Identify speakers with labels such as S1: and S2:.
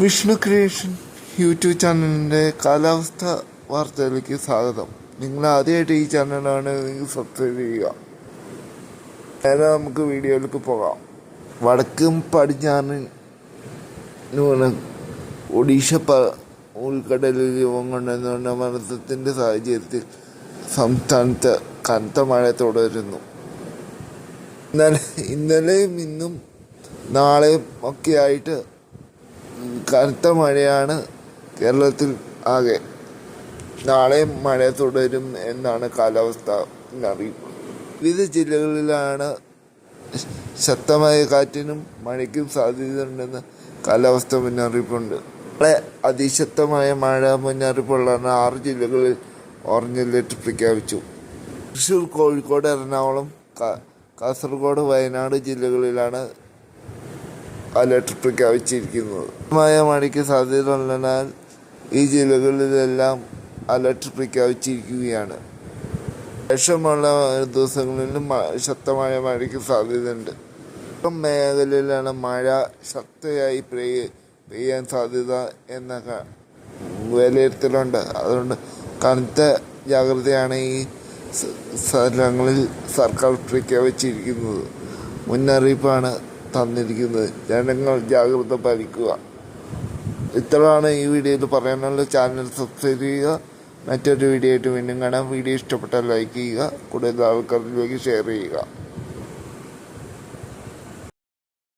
S1: Vishnu creation YouTube ചാനലിന്റെ കാലാവസ്ഥ വാർത്തയിലേക്ക് സ്വാഗതം. നിങ്ങൾ ആദ്യമായിട്ട് ഈ ചാനലാണ് സബ്സ്ക്രൈബ് ചെയ്യുക. നേരെ നമുക്ക് വീഡിയോയിലേക്ക് പോകാം. വടക്കും പടിഞ്ഞാറൻ ഒഡീഷ പ ഉൾക്കടലിൽ രൂപം കൊണ്ടുവന്നുകൊണ്ട് മരണത്തിന്റെ സാഹചര്യത്തിൽ സംസ്ഥാനത്ത് കനത്ത മഴ തുടരുന്നു. ഇന്നലെ ഇന്നലെയും ഇന്നും നാളെയും ഒക്കെ ആയിട്ട് കനത്ത മഴയാണ് കേരളത്തിൽ ആകെ. നാളെയും മഴ തുടരും എന്നാണ് കാലാവസ്ഥ മുന്നറിയിപ്പ് വിവിധ ജില്ലകളിലാണ് ശക്തമായ കാറ്റിനും മഴയ്ക്കും സാധ്യതയുണ്ടെന്ന് കാലാവസ്ഥ മുന്നറിയിപ്പുണ്ട്. നാളെ അതിശക്തമായ മഴ മുന്നറിയിപ്പുള്ളതാണ് ആറ് ജില്ലകളിൽ ഓറഞ്ച് അലർട്ട് പ്രഖ്യാപിച്ചു. തൃശ്ശൂർ കോഴിക്കോട് എറണാകുളം കാസർഗോഡ് വയനാട് ജില്ലകളിലാണ് അലർട്ട് പ്രഖ്യാപിച്ചിരിക്കുന്നത് മായ മഴയ്ക്ക് സാധ്യതയുള്ളതിനാൽ ഈ ജില്ലകളിലെല്ലാം അലർട്ട് പ്രഖ്യാപിച്ചിരിക്കുകയാണ് ശേഷമുള്ള ദിവസങ്ങളിലും ശക്തമായ മഴയ്ക്ക് സാധ്യതയുണ്ട്. ഇപ്പം മേഖലയിലാണ് മഴ ശക്തയായി പെയ്യാൻ സാധ്യത എന്ന ക- വിലയിരുത്തലുണ്ട്. അതുകൊണ്ട് കനത്ത ജാഗ്രതയാണ് ഈ സ്ഥലങ്ങളിൽ സർക്കാർ പ്രഖ്യാപിച്ചിരിക്കുന്നത്. മുന്നറിയിപ്പാണ് തന്നിരിക്കുന്നത്. ജനങ്ങൾ ജാഗ്രത പാലിക്കുക. ഇത്രയാണ് ഈ വീഡിയോയിൽ പറയാനുള്ള ചാനൽ സബ്സ്ക്രൈബ് ചെയ്യുക. മറ്റൊരു വീഡിയോ ആയിട്ട് വീണ്ടും കാണാം. വീഡിയോ ഇഷ്ടപ്പെട്ടാൽ ലൈക്ക് ചെയ്യുക. കൂടുതൽ ആൾക്കാരിലേക്ക് ഷെയർ ചെയ്യുക.